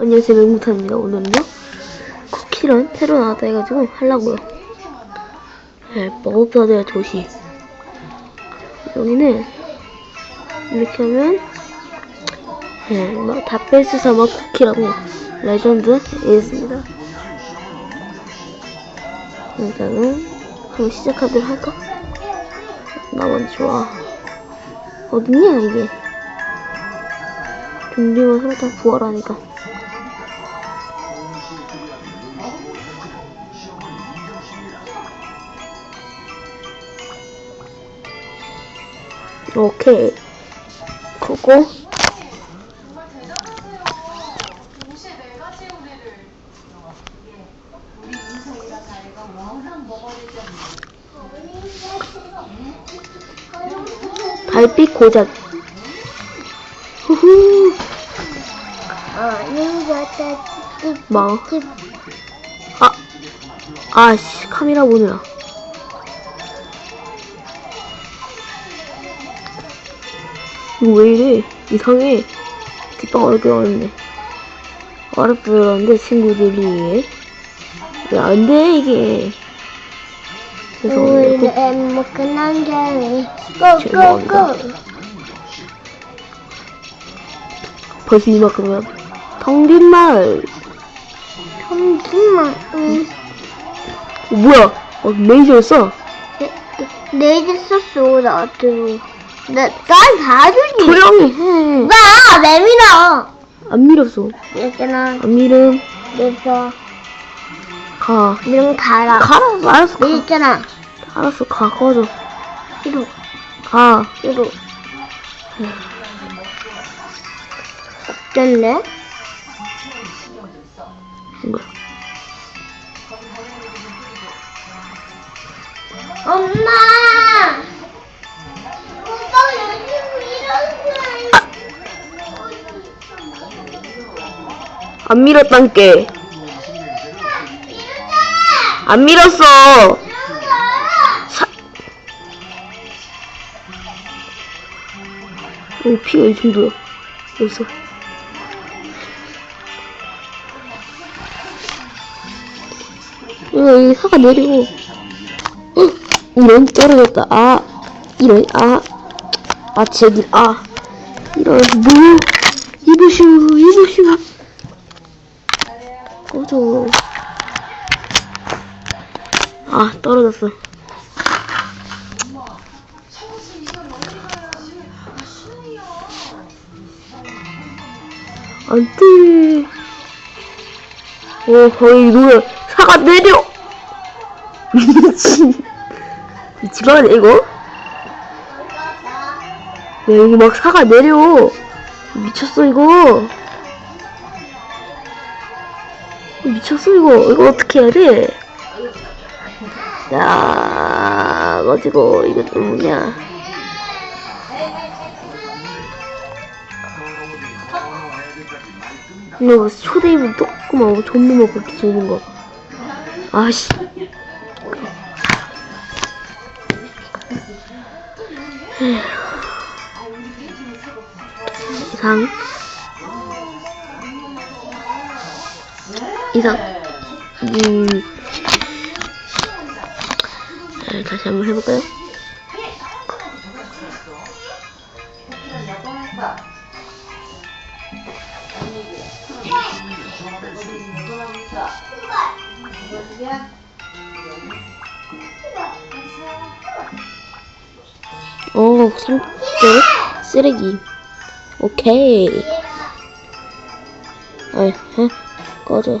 안녕하세요 맹무탄입니다 오늘은요. 쿠키런 새로 나왔다 해가지고 하려고요. 네, 버그더의 도시. 여기는 이렇게 하면 네, 뭐, 다베스 사막 쿠키라고 레전드 있습니다. 일단은 한번 시작하도록 할까? 나만 좋아. 어딨냐 이게? 좀비만 하다 부활하니까 이 그거 동시에 네 가지 요리를 우리 인성이랑 다리가 워낙 먹어야 되지 달빛 고작. 후후. 뭐 아, 아씨 카메라 보느라 이거 왜 이래? 이상해. 뒷방 어렵게 어렵네. 어렵다 그러는데 친구들이. 왜안돼 이게? 먹는 게 죄송합니다. 고고고 벌써 이만큼이면 텅빈 마을 정말. 응. 어, 뭐야? 어, 레이저였어? 레이저 소스 나왔더니 나 난 봐주지. 조용히 해안 나 내밀어. 밀었어. 있잖아. 안 밀음. 그래서 가. 이름 가라. 가라. 알았어 가. 있잖아. 알았어 가. 꺼져. 이로 가. 이로 이거 엄마 안 밀었단께 안 밀었어. 사... 오 피가 이 정도야? 어디서 이거 이 사과 내리고. 어? 이런 떨어졌다. 아 이런 아 아 제길 아. 이런 뭐? 이보시오 이보시오 꺼져 아 떨어졌어. 안 돼. 오 거의 누가 사과 내려. 미친. 미치겠네 이거? 야 여기 막 사과 내려. 미쳤어 이거 미쳤어 이거. 이거 어떻게 해야 돼? 야 가지고 이거 좀 뭐냐? 이거 초대이분 조그만 전부 먹고 주는 거. 아씨. 이상 이상 음 자, 다시 한번 해볼까요? 오, 삼절 쓰레기. 오케이. 아이, 해. 꺼져.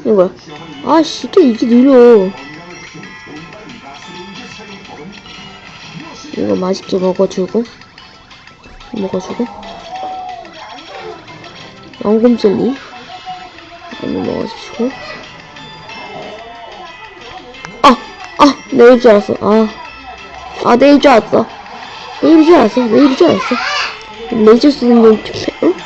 이거 뭐야? 아씨 또 이게 느려 이거 맛있게 먹어주고 먹어주고 연금젤리 이거 먹어주시고. 아! 아! 내일 줄 알았어 아! 아 내일 줄 알았어 내일 줄 알았어 내일 줄 알았어 내일 줄 쓰는 건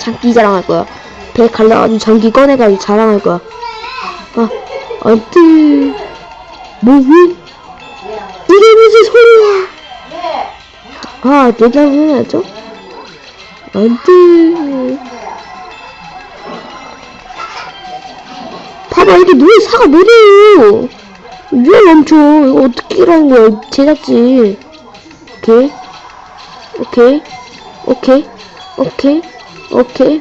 장기 자랑할 거야. 배 갈라가지고 장기 꺼내가지고 자랑할 거야. 아 안돼 뭐지? 이게 무슨 소리야? 아 내가 해야죠. 안돼 봐봐 이렇게 눈에 사가 내려요. 왜 멈춰? 이거 어떻게 일하는 거야 제작진. 오케이? 오케이? 오케이? 오케이 오케이.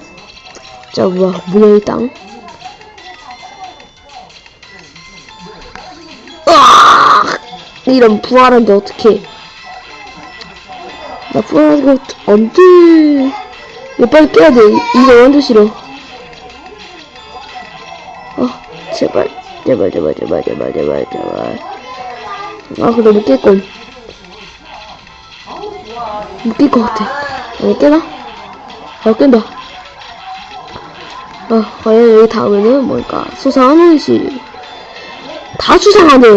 자 뭐야 뭐야 이 땅. 으악! 이런 부활한데 어떡해. 나 부활하는 거 안돼. 이거 빨리 깨야 돼. 이거 완전 싫어. 아 제발. 제발 제발 제발 제발 제발 제발. 아 근데 못 깰걸. 못 깰 것 같아. 안 깨나? 아 깬다. 아 과연 여기 다음에는 뭘까? 수상한 의식. 다 수상하네.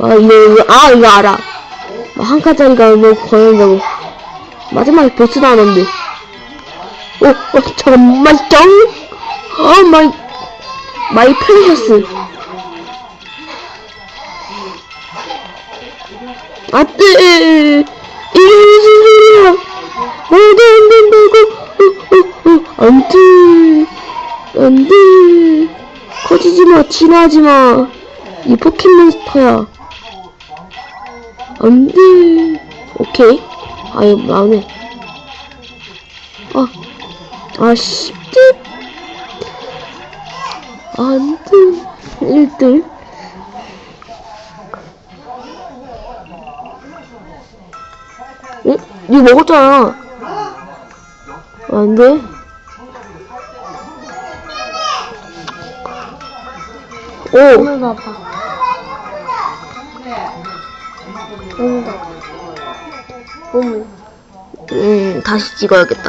아 이거 이거 아 이거 알아. 뭐한 칸짜리가 뭐 거는다고. 마지막에 보스 나왔는데. 어, 어 잠깐만 짱 아, 마이, 마이 프레셔스. 안 돼! 이게 무슨 소리야! 말도 안 된다고! 어, 어, 어, 안 돼! 안 돼! 커지지 마, 진화하지 마! 이 포켓몬스터야. 안 돼! 오케이. 아유, 나오네. 아, 아, 씨, 띠. 안 돼. 1등. 이거 먹었잖아. 안 돼. 오, 봐봐. 음, 다시 찍어야겠다.